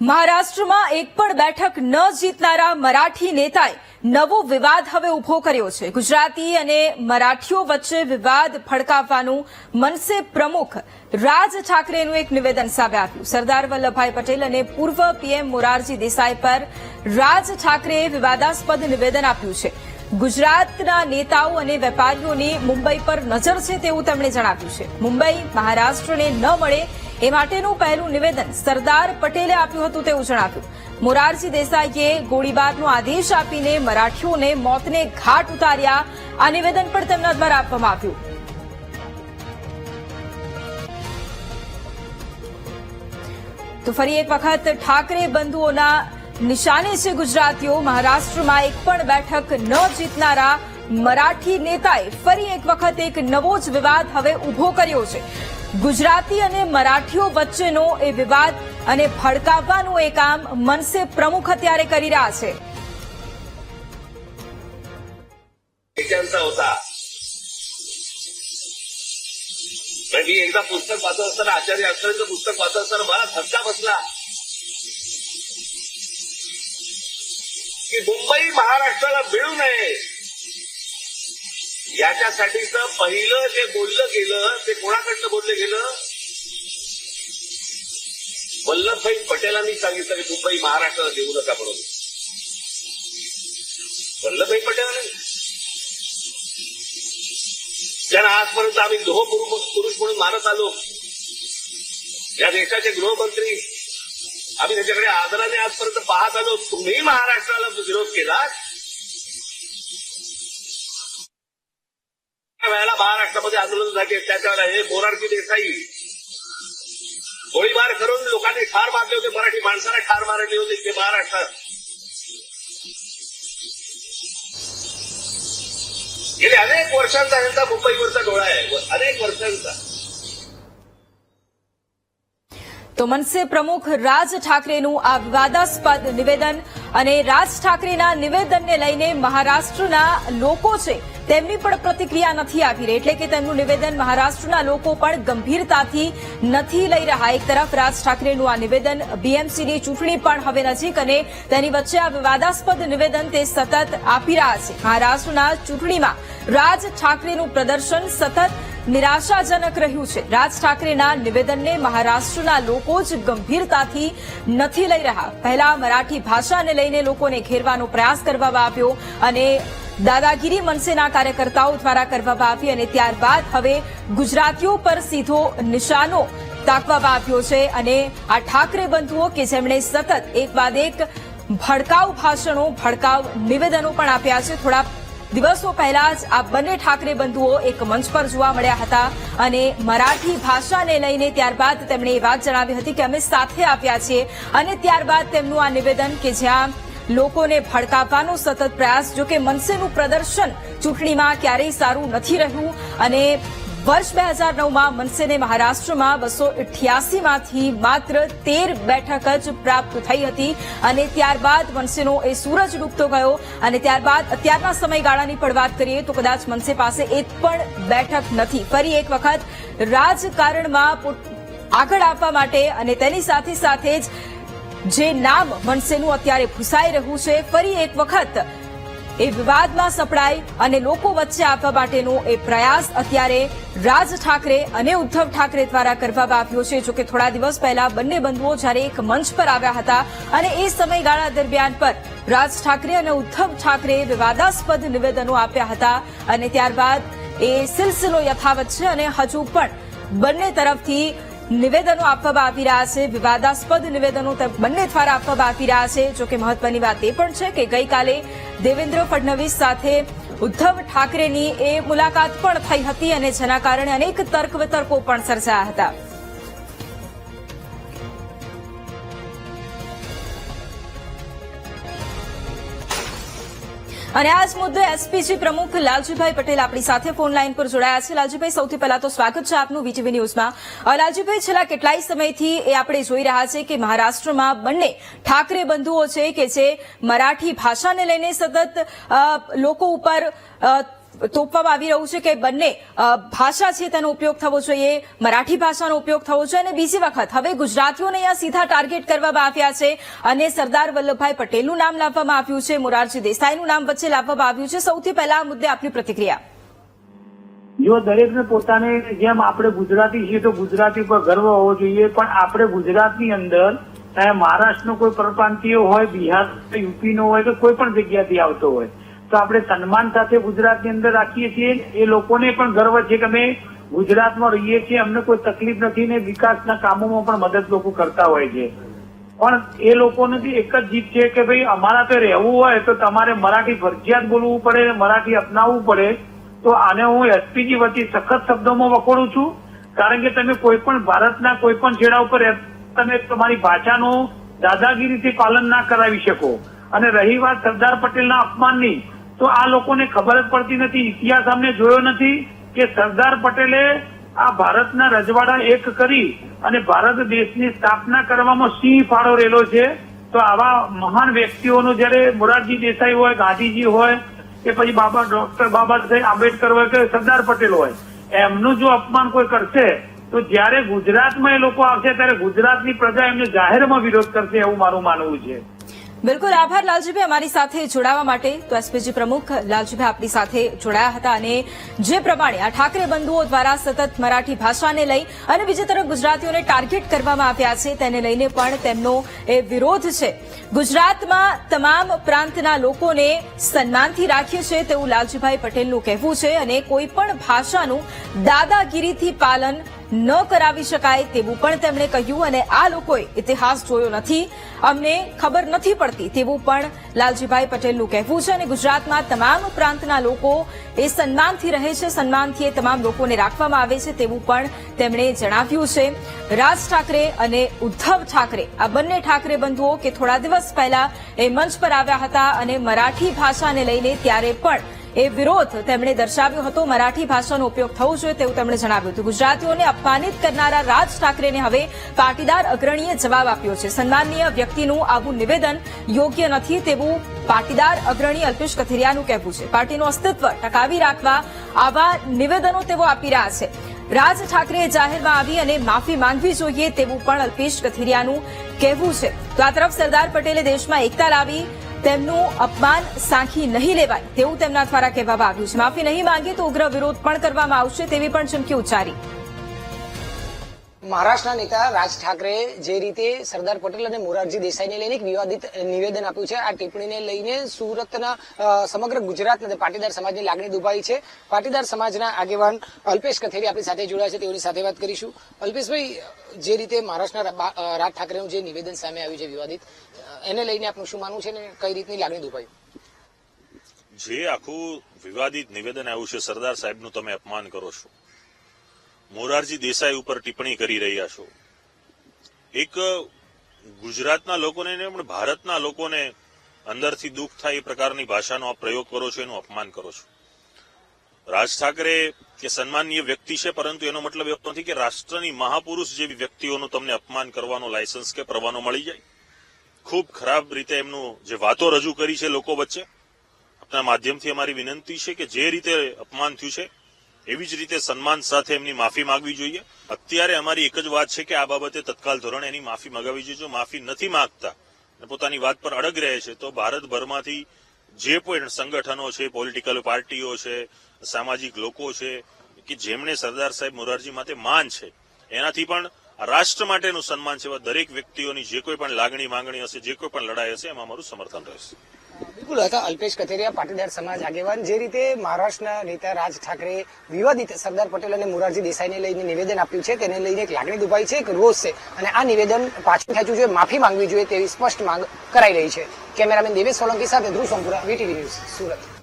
મહારાષ્ટ્રમાં એક પણ બેઠક ન જીતનારા મરાઠી નેતાએ નવો વિવાદ હવે ઊભો કર્યો છે. ગુજરાતી અને મરાઠીઓ વચ્ચે વિવાદ ફડકાવવાનું મનસે પ્રમુખ રાજ ઠાકરેનું એક નિવેદન સામે આવ્યું. સરદાર વલ્લભભાઈ પટેલ અને પૂર્વ પીએમ મોરારજી દેસાઈ પર રાજ ઠાકરેએ વિવાદાસ્પદ નિવેદન આપ્યું છે. ગુજરાતના નેતાઓ અને વેપારીઓની મુંબઈ પર નજર છે તેવું તેમણે જણાવ્યું છે. મુંબઈ મહારાષ્ટ્રને ન મળે એ માટેનું પહેલું નિવેદન સરદાર પટેલે આપ્યું હતું તેવું જણાવ્યું. મોરારજી દેસાઈએ ગોળીબારનો આદેશ આપીને મરાઠીઓને મોતને ઘાટ ઉતાર્યા. આ નિવેદન પણ તેમના દ્વારા આપવામાં આવ્યું. તો ફરી એક વખત ઠાકરે બંધુઓના નિશાને છે ગુજરાતીઓ. મહારાષ્ટ્રમાં એક પણ બેઠક ન જીતનારા મરાઠી નેતાએ ફરી એક વખત એક નવો જ વિવાદ હવે ઉભો કર્યો છે ગુજરાતી અને મરાઠીઓ વચ્ચેનો એ વિવાદ અને ભડકાવવાનું એ કામ મનસે પ્રમુખ અત્યારે કરી રહ્યા છે त्यांचा होता पण मी एकदा पुस्तक वाचत असताना आचार्य अक्षरांचं पुस्तक वाचत असताना मला धक्का बसला की मुंबई महाराष्ट्राला मिळू नये याच्यासाठीचं पहिलं जे बोललं गेलं ते कोणाकडनं बोललं गेलं? वल्लभभाई पटेलांनी सांगितलं की मुंबई महाराष्ट्राला देऊ नका म्हणून. वल्लभभाई पटेलांनी? ज्यांना आजपर्यंत आम्ही लोह पुरुष पुरुष म्हणून मानत आलो या देशाचे गृहमंत्री आम्ही त्याच्याकडे आदराने आजपर्यंत पाहत आलो तुम्ही महाराष्ट्राला विरोध केला वेळेला महाराष्ट्रामध्ये आंदोलन झाली त्याच्यावेळेला हे मोरारजी देसाई गोळीबार करून लोकांनी ठार मारले होते मराठी माणसाला ठार मारले होते ते महाराष्ट्रात गेले अनेक वर्षांचा यांचा मुंबईवरचा डोळा आहे अनेक वर्षांचा તો મનસે પ્રમુખ રાજ ઠાકરેનું આ વિવાદાસ્પદ નિવેદન અને રાજ ઠાકરેના નિવેદનને લઈને મહારાષ્ટ્રના લોકો છે, તેમની પણ પ્રતિક્રિયા નથી આવી રહી. એટલે કે તેમનું નિવેદન મહારાષ્ટ્રના લોકો પણ ગંભીરતાથી નથી લઈ રહ્યા. એક તરફ રાજ ઠાકરેનું આ નિવેદન બીએમસીની ચૂંટણી પણ હવે નજીક અને તેની વચ્ચે આ વિવાદાસ્પદ નિવેદન તે સતત આપી રહ્યા છે. મહારાષ્ટ્રના ચૂંટણીમાં રાજ ઠાકરેનું પ્રદર્શન સતત નિરાશાજનક રહ્યું છે. રાજ ઠાકરેના નિવેદનને મહારાષ્ટ્રના લોકો જ ગંભીરતાથી નથી લઈ રહ્યા. પહેલા મરાઠી ભાષાને લઈને લોકોને ઘેરવાનો પ્રયાસ કરવામાં આવ્યો અને દાદાગીરી મનસેના કાર્યકર્તાઓ દ્વારા કરવામાં આવી અને ત્યારબાદ હવે ગુજરાતીઓ પર સીધો નિશાનો તાકવામાં આવ્યો છે અને આ ઠાકરે બંધુઓ કે જેમણે સતત એક બાદ એક ભડકાઉ ભાષણો, ભડકાઉ નિવેદનો પણ આપ્યા છે. થોડા દિવસો પહેલા જ આ બંને ઠાકરે બંધુઓ એક મંચ પર જોવા મળ્યા હતા અને મરાઠી ભાષાને લઈને ત્યારબાદ તેમણે એ વાત જણાવી હતી કે અમે સાથે આપ્યા છીએ અને ત્યારબાદ તેમનું આ નિવેદન કે જ્યાં લોકોને ભડકાવવાનો સતત પ્રયાસ, જો કે મનસેનું પ્રદર્શન ચૂંટણીમાં ક્યારેય સારું નથી રહ્યું અને વર્ષ બે હજાર નવમાં મનસેને મહારાષ્ટ્રમાં બસો અઠ્યાસીમાંથી માત્ર તેર બેઠક જ પ્રાપ્ત થઈ હતી અને ત્યારબાદ મનસેનો એ સૂરજ ડૂબતો ગયો અને ત્યારબાદ અત્યારના સમયગાળાની પણ વાત કરીએ તો કદાચ મનસે પાસે એક પણ બેઠક નથી. ફરી એક વખત રાજકારણમાં આગળ આપવા માટે અને તેની સાથે સાથે જ જે નામ મનસેનું અત્યારે ભૂસાઈ રહ્યું છે, ફરી એક વખત એ વિવાદમાં સપડાય અને લોકો વચ્ચે આપવા માટેનો એ પ્રયાસ અત્યારે રાજ ઠાકરે અને ઉદ્ધવ ઠાકરે દ્વારા કરવામાં આવ્યો છે. જોકે થોડા દિવસ પહેલા બંને બંધુઓ જ્યારે એક મંચ પર આવ્યા હતા અને એ સમયગાળા દરમિયાન પર રાજ ઠાકરે અને ઉદ્ધવ ઠાકરે વિવાદાસ્પદ નિવેદનો આપ્યા હતા અને ત્યારબાદ એ સિલસિલો યથાવત છે અને હજુ પણ બંને તરફથી નિવેદનો આપવામાં આવી રહ્યા છે. વિવાદાસ્પદ નિવેદનો બંને દ્વારા આપવામાં આવી રહ્યા છે. જોકે મહત્વની વાત એ પણ છે કે ગઈકાલે દેવેન્દ્ર ફડણવીસ સાથે ઉદ્ધવ ઠાકરેની એ મુલાકાત પણ થઈ હતી અને જેના કારણે અનેક તર્ક વિતર્કો પણ સર્જાયા હતા. અને આ જ મુદ્દે એસપીજી પ્રમુખ લાલજીભાઈ પટેલ આપણી સાથે ફોન લાઈન પર જોડાયા છે. લાલજીભાઈ, સૌથી પહેલા તો સ્વાગત છે આપનું વીટીવી ન્યૂઝમાં. લાલજીભાઈ, છેલ્લા કેટલાય સમયથી એ આપણે જોઈ રહ્યા છે કે મહારાષ્ટ્રમાં બંને ઠાકરે બંધુઓ છે કે જે મરાઠી ભાષાને લઈને સતત લોકો ઉપર તોપવામાં આવી રહ્યું છે કે બંને ભાષા છે તેનો ઉપયોગ થવો જોઈએ, મરાઠી ભાષાનો ઉપયોગ થવો જોઈએ અને બીજી વખત હવે ગુજરાતીઓને અહીંયા સીધા ટાર્ગેટ કરવામાં આવ્યા છે અને સરદાર વલ્લભભાઈ પટેલનું નામ લાવવામાં આવ્યું છે, મોરારજી દેસાઈનું નામ વચ્ચે લાવવામાં આવ્યું છે. સૌથી પહેલા આ મુદ્દે આપની પ્રતિક્રિયા. જો દરેકને પોતાને જેમ આપણે ગુજરાતી છીએ તો ગુજરાતી પર ગર્વ હોવો જોઈએ, પણ આપણે ગુજરાતની અંદર મહારાષ્ટ્રનો કોઈ પરપ્રાંતિય હોય બિહાર યુપીનો હોય કે કોઈ પણ જગ્યાથી આવતો હોય તો આપણે સન્માન સાથે ગુજરાતની અંદર રાખીએ છીએ. એ લોકોને પણ ગર્વ છે કે અમે ગુજરાતમાં રહીએ છીએ. અમને કોઈ તકલીફ નથી ને વિકાસના કામોમાં પણ મદદ લોકો કરતા હોય છે. પણ એ લોકોને એક જ જીત છે કે ભાઈ અમારા તો રહેવું હોય તો તમારે મરાઠી ફરજિયાત બોલવું પડે, મરાઠી અપનાવવું પડે. તો આને હું એસપીજી વતી સખત શબ્દોમાં વખોડું છું. કારણ કે તમે કોઈ પણ ભારતના કોઈ પણ છેડા ઉપર તમે તમારી ભાષાનું દાદાગીરીથી પાલન ના કરાવી શકો. અને રહી વાત સરદાર પટેલના અપમાનની તો આ લોકોને ખબર જ પડતી નથી. ઇતિહાસ અમને જોયો નથી કે સરદાર પટેલે આ ભારતના રજવાડા એક કરી અને ભારત દેશની સ્થાપના કરવામાં સિંહ ફાળો રહેલો છે? તો આવા મહાન વ્યક્તિઓનો જયારે મોરારજી દેસાઈ હોય, ગાંધીજી હોય કે પછી બાબા ડોક્ટર બાબા સાહેબ આંબેડકર હોય કે સરદાર પટેલ હોય, એમનું જો અપમાન કોઈ કરશે, તો જ્યારે ગુજરાતમાં એ લોકો આવશે, ત્યારે ગુજરાતની પ્રજા એમને જાહેરમાં વિરોધ કરશે એવું મારું માનવું છે. બિલકુલ આભાર, લાલજીભાઈ. અમારી સાથે જોડાવા માટે તો એસપીજી પ્રમુખ લાલજીભાઈ આપણી સાથે જોડાયા હતા અને જે પ્રમાણે આ ઠાકરે બંધુઓ દ્વારા સતત મરાઠી ભાષાને લઈ અને બીજી તરફ ગુજરાતીઓને ટાર્ગેટ કરવામાં આવ્યા છે, તેને લઈને પણ તેમનો એ વિરોધ છે. ગુજરાતમાં તમામ પ્રાંતના લોકોને સન્માનથી રાખીએ છે તેવું લાલજીભાઈ પટેલનું કહેવું છે અને કોઈ પણ ભાષાનું દાદાગીરીથી પાલન ન કરાવી શકાય તેવું પણ તેમણે કહ્યું અને આ લોકોએ ઇતિહાસ જોયો નથી. અમને ખબર નથી પડતી તેવું પણ લાલજીભાઈ પટેલનું કહેવું છે અને ગુજરાતમાં તમામ પ્રાંતના લોકો એ સન્માનથી રહે છે. સન્માનથી એ તમામ લોકોને રાખવામાં આવે છે તેવું પણ તેમણે જણાવ્યું છે. રાજ ઠાકરે અને ઉદ્ધવ ઠાકરે, આ બંને ઠાકરે બંધુઓ કે થોડા દિવસ પહેલા એ મંચ પર આવ્યા હતા અને મરાઠી ભાષાને લઈને ત્યારે પણ એ વિરોધ તેમણે દર્શાવ્યો હતો. મરાઠી ભાષાનો ઉપયોગ થવો જોઈએ તેવું તેમણે જણાવ્યું હતું. ગુજરાતીઓને અપમાનિત કરનારા રાજ ઠાકરેને હવે પાટીદાર અગ્રણીએ જવાબ આપ્યો છે. સન્માનીય વ્યક્તિનું આવું નિવેદન યોગ્ય નથી તેવું પાટીદાર અગ્રણી અલ્પેશ કથિરિયાનું કહેવું છે. પાર્ટીનું અસ્તિત્વ ટકાવી રાખવા આવા નિવેદનો તેઓ આપી રહ્યા છે. રાજ ઠાકરેએ જાહેરમાં આવી અને માફી માંગવી જોઈએ તેવું પણ અલ્પેશ કથિરિયાનું કહેવું છે. તો આ તરફ સરદાર પટેલે દેશમાં એકતા લાવી તેમનું અપમાન સાંખી નહીં લેવાય તેવું તેમના દ્વારા કહેવામાં આવ્યું છે. માફી નહીં માંગે તો ઉગ્ર વિરોધ પણ કરવામાં આવશે તેવી પણ ચીમકી ઉચ્ચારી. મહારાષ્ટ્રના નેતા રાજ ઠાકરે જે રીતે સરદાર પટેલ અને મોરારજી દેસાઈને લઈને એક વિવાદિત નિવેદન આપ્યું છે. આ ટિપ્પણીને લઈને સુરતના સમગ્ર સમગ્ર અને પાટીદાર સમાજની લાગણી દુભાઈ છે. પાટીદાર સમાજના આગેવાન અલ્પેશ કથેરી આપણી સાથે જોડાયા છે. તેઓની સાથે વાત કરીશું. અલ્પેશભાઈ, જે રીતે મહારાષ્ટ્રના રાજ ઠાકરેનું જે નિવેદન સામે આવ્યું છે વિવાદિત, એને લઈને આપનું શું માનવું છે અને કઈ રીતની લાગણી દુભાઈ? જે આખું વિવાદિત નિવેદન આવ્યું છે, સરદાર સાહેબનું તમે અપમાન કરો છો. મોરારજી દેસાઈ ઉપર ટિપ્પણી કરી રહ્યા છો. એક, ગુજરાતના લોકોને પણ ભારતના લોકોને અંદરથી દુઃખ થાય એ પ્રકારની ભાષાનો આ પ્રયોગ કરો છો, એનું અપમાન કરો છો. રાજ ઠાકરે કે સન્માનીય વ્યક્તિ છે, પરંતુ એનો મતલબ એવો નથી કે રાષ્ટ્રની મહાપુરુષ જેવી વ્યક્તિઓનું તમને અપમાન કરવાનો લાયસન્સ કે પરવાનો મળી જાય. ખૂબ ખરાબ રીતે એમનું જે વાતો રજૂ કરી છે લોકો વચ્ચે, આપના માધ્યમથી અમારી વિનંતી છે કે જે રીતે અપમાન થયું છે એવી જ રીતે સન્માન સાથે એમની માફી માંગવી જોઈએ. અત્યારે અમારી એક જ વાત છે કે આ બાબતે તત્કાલ ધોરણે એની માફી માંગાવી જોઈએ. જો માફી નથી માંગતા અને પોતાની વાત પર અડગ રહે છે, તો ભારતભરમાંથી જે પણ સંગઠનો છે, પોલિટિકલ પાર્ટીઓ છે, સામાજિક લોકો છે, કે જેમણે સરદાર સાહેબ મોરારજી માટે માન છે, એનાથી પણ રાષ્ટ્ર માટેનું સન્માન છે એવા દરેક વ્યક્તિઓની જે કોઈ પણ લાગણી માંગણી હશે, જે કોઈ પણ લડાઈ હશે, એમાં અમારું સમર્થન રહેશે. બિલકુલ હતા અલ્પેશ કથેરિયા, પાટીદાર સમાજ આગેવાન, જે રીતે મહારાષ્ટ્રના નેતા રાજ ઠાકરે વિવાદિત સરદાર પટેલ અને મોરારજી દેસાઈને લઈને નિવેદન આપ્યું છે, તેને લઈને એક લાગણી દુભાઈ છે, એક રોષ છે. અને આ નિવેદન પાછું ખેંચવું જોઈએ માફી માંગવી જોઈએ તેવી સ્પષ્ટ માંગ કરાઈ રહી છે. કેમેરામેન દેવેશ સોલંકી સાથે ધ્રુવ સોમપુરા, વીટીવી ન્યૂઝ, સુરત.